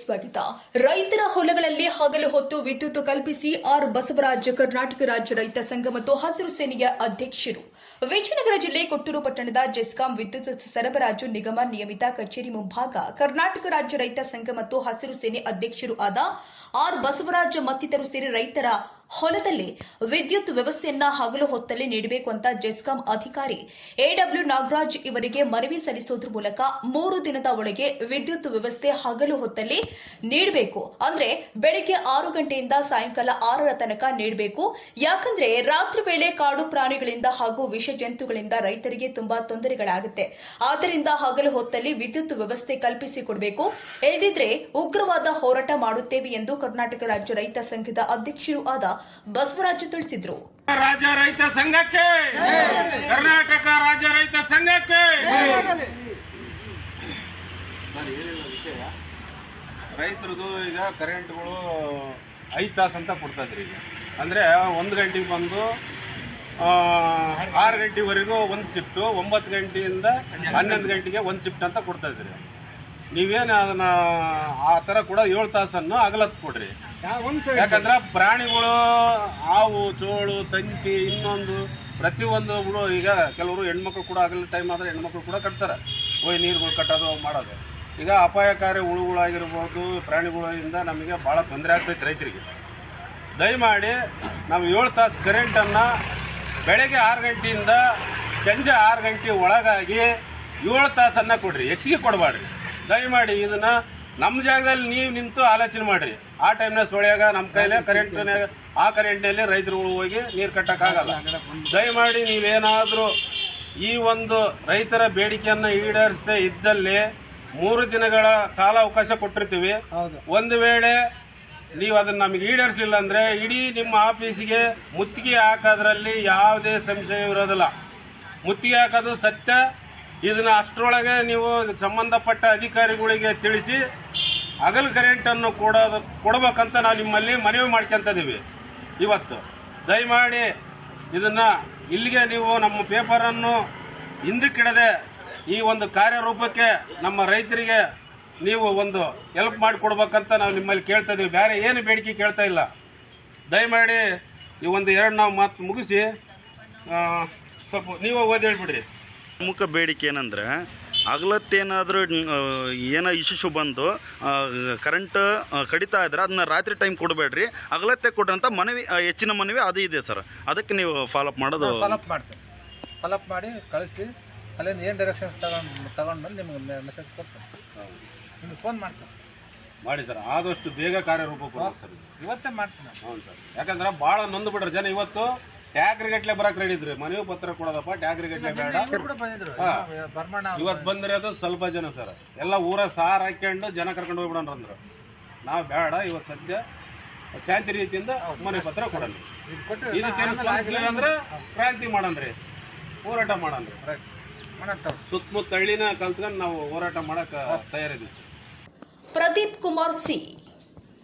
ಸ್ವಾಗತ ರೈತರ ಹೊಲಗಳಲ್ಲಿ ಹಗಲು ಹೊತ್ತು ವಿದ್ಯುತ್ ಕಲ್ಪಿಸಿ ಆರ್ ಬಸವರಾಜ್ ಕರ್ನಾಟಕ ರಾಜ್ಯ ರೈತ ಸಂಘ ಮತ್ತು ಹಸಿರು ಸೇನೆಯ ಅಧ್ಯಕ್ಷರು. ವಿಜಯನಗರ ಜಿಲ್ಲೆ ಕೊಟ್ಟೂರು ಪಟ್ಟಣದ ಜೆಸ್ಕಾಂ ವಿದ್ಯುತ್ ಸರಬರಾಜು ನಿಗಮ ನಿಯಮಿತ ಕಚೇರಿ ಮುಂಭಾಗ ಕರ್ನಾಟಕ ರಾಜ್ಯ ರೈತ ಸಂಘ ಮತ್ತು ಹಸಿರು ಸೇನೆ ಅಧ್ಯಕ್ಷರು ಆದ ಆರ್ ಬಸವರಾಜ್ ಮತ್ತಿತರು ಸೇರಿ ರೈತರ ಹೊಲದಲ್ಲಿ ವಿದ್ಯುತ್ ವ್ಯವಸ್ಥೆಯನ್ನ ಹಗಲು ಹೊತ್ತಲ್ಲಿ ನೀಡಬೇಕು ಅಂತ ಜೆಸ್ಕಾಂ ಅಧಿಕಾರಿ ಎಡಬ್ಲ್ಯೂ ನಾಗರಾಜ್ ಇವರಿಗೆ ಮನವಿ ಸಲ್ಲಿಸೋದ್ರ ಮೂಲಕ ಮೂರು ದಿನದ ಒಳಗೆ ವಿದ್ಯುತ್ ವ್ಯವಸ್ಥೆ ಹಗಲು ಹೊತ್ತಲ್ಲಿ ನೀಡಬೇಕು. ಅಂದ್ರೆ ಬೆಳಿಗ್ಗೆ ಆರು ಗಂಟೆಯಿಂದ ಸಾಯಂಕಾಲ ಆರರ ತನಕ ನೀಡಬೇಕು. ಯಾಕಂದ್ರೆ ರಾತ್ರಿ ವೇಳೆ ಕಾಡು ಪ್ರಾಣಿಗಳಿಂದ ಹಾಗೂ ವಿಷ ಜಂತುಗಳಿಂದ ರೈತರಿಗೆ ತುಂಬಾ ತೊಂದರೆಗಳಾಗುತ್ತೆ. ಆದ್ದರಿಂದ ಹಗಲು ಹೊತ್ತಲ್ಲಿ ವಿದ್ಯುತ್ ವ್ಯವಸ್ಥೆ ಕಲ್ಪಿಸಿಕೊಡಬೇಕು ಇಲ್ಲದಿದ್ರೆ ಉಗ್ರವಾದ ಹೋರಾಟ ಮಾಡುತ್ತೇವೆ ಎಂದು ಕರ್ನಾಟಕ ರಾಜ್ಯ ರೈತ ಸಂಘದ ಅಧ್ಯಕ್ಷರು ಆದ ಬಸವರಾಜು ತಿಳಿಸಿದ್ರು. ರಾಜ್ಯ ರೈತ ಸಂಘಕ್ಕೆ, ಕರ್ನಾಟಕ ರಾಜ್ಯ ರೈತ ಸಂಘಕ್ಕೆ. ರೈತರದು ಈಗ ಕರೆಂಟ್ಗಳು ಐದು ತಾಸು ಅಂತ ಕೊಡ್ತಾ ಇದ್ರಿ ಈಗ. ಅಂದ್ರೆ ಒಂದು ಗಂಟೆಗೆ ಬಂದು ಆರು ಗಂಟೆವರೆಗೂ ಒಂದು ಶಿಫ್ಟು ಒಂಬತ್ತು ಗಂಟೆಯಿಂದ ಹನ್ನೊಂದು ಗಂಟೆಗೆ ಒಂದು ಶಿಫ್ಟ್ ಅಂತ ಕೊಡ್ತಾ ಇದ್ರಿ. ನೀವೇನು ಅದನ್ನ ಆ ಥರ ಕೂಡ ಏಳು ತಾಸನ್ನು ಅಗಲತ್ ಕೊಡ್ರಿ. ಯಾಕಂದ್ರೆ ಪ್ರಾಣಿಗಳು ಹಾವು ಚೋಳು ತಂತಿ ಇನ್ನೊಂದು ಪ್ರತಿಯೊಂದು ಈಗ ಕೆಲವರು ಹೆಣ್ಮಕ್ಳು ಕೂಡ ಆಗಲ್ಲ ಟೈಮ್ ಆದ್ರೆ ಹೆಣ್ಮಕ್ಳು ಕೂಡ ಕಟ್ತಾರೆ. ಹೋಯ್ ನೀರುಗಳು ಕಟ್ಟೋದು ಮಾಡೋದು. ಈಗ ಅಪಾಯಕಾರಿ ಹುಳುಗಳಾಗಿರ್ಬೋದು ಪ್ರಾಣಿಗಳಿಂದ ನಮಗೆ ಭಾಳ ತೊಂದರೆ ಆಗ್ತೈತೆ ರೈತರಿಗೆ. ದಯಮಾಡಿ ನಾವು ಏಳು ತಾಸು ಕರೆಂಟನ್ನು ಬೆಳಗ್ಗೆ ಆರು ಗಂಟೆಯಿಂದ ಸಂಜೆ ಆರು ಗಂಟೆ ಒಳಗಾಗಿ ಏಳು ತಾಸನ್ನು ಕೊಡ್ರಿ ಹೆಚ್ಚಿಗೆ ಕೊಡಬೇಡ್ರಿ ದಯಮಾಡಿ ಇದನ್ನ ನಮ್ಮ ಜಾಗದಲ್ಲಿ ನೀವು ನಿಂತು ಆಲೋಚನೆ ಮಾಡ್ರಿ. ಆ ಟೈಮ್ನ ಸೊಳ್ಯಾಗ ನಮ್ಮ ಕೈಲೇ ಕರೆಂಟ್ ಆ ಕರೆಂಟ್ನಲ್ಲಿ ರೈತರುಗಳು ಹೋಗಿ ನೀರು ಕಟ್ಟಕ್ಕಾಗಲ್ಲ ದಯಮಾಡಿ ನೀವೇನಾದರೂ ಈ ಒಂದು ರೈತರ ಬೇಡಿಕೆಯನ್ನ ಈಡೇರಿಸದೆ ಇದ್ದಲ್ಲಿ ಮೂರು ದಿನಗಳ ಕಾಲ ಅವಕಾಶ ಕೊಟ್ಟಿರ್ತೀವಿ ಒಂದು ವೇಳೆ ನೀವು ಅದನ್ನ ನಮಗೆ ಈಡೇರಿಸಲಿಲ್ಲ ಅಂದ್ರೆ ಇಡೀ ನಿಮ್ಮ ಆಫೀಸಿಗೆ ಮುತ್ತಿಗೆ ಹಾಕೋದ್ರಲ್ಲಿ ಯಾವುದೇ ಸಂಶಯ ಇರೋದಿಲ್ಲ. ಮುತ್ತಿಗೆ ಹಾಕೋದು ಸತ್ಯ ಇದನ್ನ ಅಷ್ಟರೊಳಗೆ ನೀವು ಸಂಬಂಧಪಟ್ಟ ಅಧಿಕಾರಿಗಳಿಗೆ ತಿಳಿಸಿ ಹಗಲ್ ಕರೆಂಟನ್ನು ಕೊಡೋದು ಕೊಡಬೇಕಂತ ನಾವು ನಿಮ್ಮಲ್ಲಿ ಮನವಿ ಮಾಡ್ಕೊಂತಿದ್ದೀವಿ ಇವತ್ತು ದಯಮಾಡಿ ಇದನ್ನ ಇಲ್ಲಿಗೆ ನೀವು ನಮ್ಮ ಪೇಪರನ್ನು ಹಿಂದಕ್ಕಿಡದೆ ಈ ಒಂದು ಕಾರ್ಯರೂಪಕ್ಕೆ ನಮ್ಮ ರೈತರಿಗೆ ನೀವು ಒಂದು ಹೆಲ್ಪ್ ಮಾಡಿಕೊಡ್ಬೇಕಂತ ನಾವು ನಿಮ್ಮಲ್ಲಿ ಕೇಳ್ತಾ ಇದೀವಿ ಬೇರೆ ಏನು ಬೇಡಿಕೆ ಕೇಳ್ತಾ ಇಲ್ಲ. ದಯಮಾಡಿ ಈ ಒಂದು ಎರಡು ನಾವು ಮಾತು ಮುಗಿಸಿ ಸ್ವಲ್ಪ ನೀವೇ ಓದಿ ಹೇಳ್ಬಿಡ್ರಿ. ಪ್ರಮುಖ ಬೇಡಿಕೆ ಏನಂದ್ರೆ ಹಗಲತ್ತೇನಾದರೂ ಏನೋ ಇಶ್ಯೂ ಬಂದು ಕರೆಂಟ್ ಕಡಿತಾ ಇದ್ರೆ ಅದನ್ನ ರಾತ್ರಿ ಟೈಮ್ ಕೊಡಬೇಡ್ರಿ. ಹಗಲತ್ತೆ ಕೊಡ್ರಿ ಅಂತ ಮನವಿ ಹೆಚ್ಚಿನ ಮನವಿ ಅದು ಇದೆ ಸರ್. ಅದಕ್ಕೆ ನೀವು ಫಾಲೋಅಪ್ ಮಾಡೋದು ಫಾಲೋಅಪ್ ಮಾಡ್ತೇವೆ ಫಾಲೋಅಪ್ ಮಾಡಿ ಕಳಿಸಿ. ಅಲ್ಲಿಂದ ಏನು ಡೈರೆಕ್ಷನ್ಸ್ ತಗೊಂಡು ತಗೊಂಡು ಬಂದು ನಿಮ್ಗೆ ಮೆಸೇಜ್ ಕೊಡ್ತೀನಿ. ನಿಮ್ಗೆ ಫೋನ್ ಮಾಡ್ತೀನಿ. ಮಾಡಿ ಸರ್. ಆದಷ್ಟು ಬೇಗ ಕಾರ್ಯರೂಪ ಸರ್. ಇವತ್ತೇ ಮಾಡ್ತೀನಿ. ಹೌದು ಸರ್. ಯಾಕಂದ್ರೆ ಭಾಳ ನೊಂದು ಬಿಡ್ರಿ ಜನ ಇವತ್ತು ಟ್ಯಾಕ್ರಿ ಗಟ್ಲೆ ಬರಕ್ ರೆಡಿ ಇದ್ರಿ. ಮನವಿ ಪತ್ರ ಕೊಡೋದಪ್ಪ ಟ್ಯಾಕ್ರಿ ಗಟ್ಲೆ ಬೇಡ. ಹಾ. ಬರ್ಮಣ್ಣ ಇವತ್ತು ಬಂದಿರೋದು ಸ್ವಲ್ಪ ಜನ ಸರ್ ಎಲ್ಲ ಊರ ಸಾರ್ ಹಾಕೊಂಡು ಜನ ಕರ್ಕೊಂಡು ಹೋಗ್ಬಿಡೋಣ ಅಂದ್ರು. ನಾವು ಬೇಡ ಇವತ್ತು ಸದ್ಯ ಶಾಂತಿ ರೀತಿಯಿಂದ ಮನೆ ಪತ್ರ ಕೊಡೋಣ. ಸ್ಪಂದಿಸಲಿಲ್ಲ ಅಂದ್ರೆ ಕ್ರಾಂತಿ ಮಾಡಂದ್ರಿ. ಹೋರಾಟ ಮಾಡಂದ್ರಿ. ಸುತ್ತಮುತ್ತ ಹಳ್ಳಿನ ಕಲ್ತ್ಕೊಂಡು ನಾವು ಹೋರಾಟ ಮಾಡಕ್ ತಯಾರಿದ್ದೀವಿ. ಪ್ರದೀಪ್ ಕುಮಾರ್ ಸಿ.